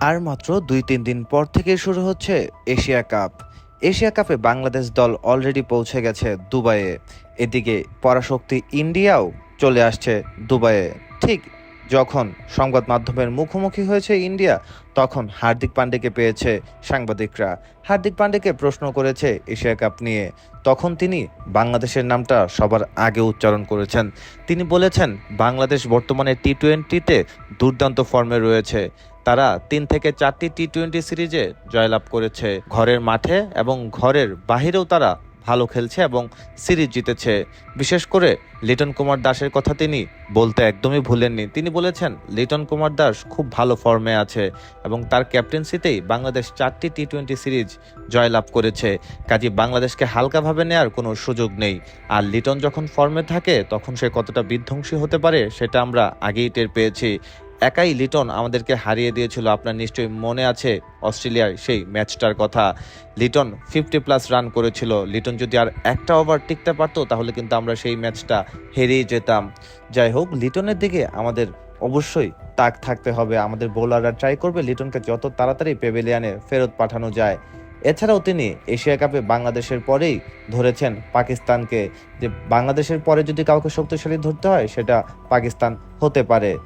আর মাত্র দুই তিন দিন পর থেকে শুরু হচ্ছে এশিয়া কাপ। এশিয়া কাপে বাংলাদেশ দল অলরেডি পৌঁছে গেছে দুবাইয়ে। এদিকে পরাশক্তি ইন্ডিয়াও চলে আসছে দুবাইয়ে। ঠিক যখন সংবাদ মাধ্যমের মুখোমুখি হয়েছে ইন্ডিয়া, তখন হার্দিক পান্ডেকে পেয়েছে সাংবাদিকরা। হার্দিক পান্ডেকে প্রশ্ন করেছে এশিয়া কাপ নিয়ে। তখন তিনি বাংলাদেশের নামটা সবার আগে উচ্চারণ করেছেন। তিনি বলেছেন, বাংলাদেশ বর্তমানে টি টোয়েন্টিতে দুর্দান্ত ফর্মে রয়েছে। তারা তিন থেকে চারটি টি টোয়েন্টি সিরিজে জয়লাভ করেছে। ঘরের মাঠে এবং ঘরের বাহিরেও তারা ভালো খেলছে এবং সিরিজ জিতেছে। বিশেষ করে লিটন কুমার দাসের কথা তিনি বলতে একদমই ভুলেননি। তিনি বলেছেন, লিটন কুমার দাস খুব ভালো ফর্মে আছে এবং তার ক্যাপ্টেন্সিতেই বাংলাদেশ চারটি টি টোয়েন্টি সিরিজ জয়লাভ করেছে। কাজে বাংলাদেশকে হালকাভাবে নেয়ার কোনো সুযোগ নেই। আর লিটন যখন ফর্মে থাকে, তখন সে কতটা বিধ্বংসী হতে পারে, সেটা আমরা আগেই টের পেয়েছি। একাই লিটন আমাদেরকে হারিয়ে দিয়েছিল। আপনার নিশ্চয়ই মনে আছে অস্ট্রেলিয়ার সেই ম্যাচটার কথা। লিটন ফিফটি প্লাস রান করেছিল। লিটন যদি আর একটা ওভার টিকতে পারতো, তাহলে কিন্তু আমরা সেই ম্যাচটা হেরিয়ে যেতাম। যাই হোক, লিটনের দিকে আমাদের অবশ্যই তাক থাকতে হবে। আমাদের বোলাররা ট্রাই করবে। লিটনকে যত তাড়াতাড়ি পেভিলিয়ানে ফেরত পাঠানো যায়। এছাড়াও তিনি এশিয়া কাপে বাংলাদেশের পরেই ধরেছেন পাকিস্তানকে। যে বাংলাদেশের পরে যদি কাউকে শক্তিশালী ধরতে হয়, সেটা পাকিস্তান হতে পারে।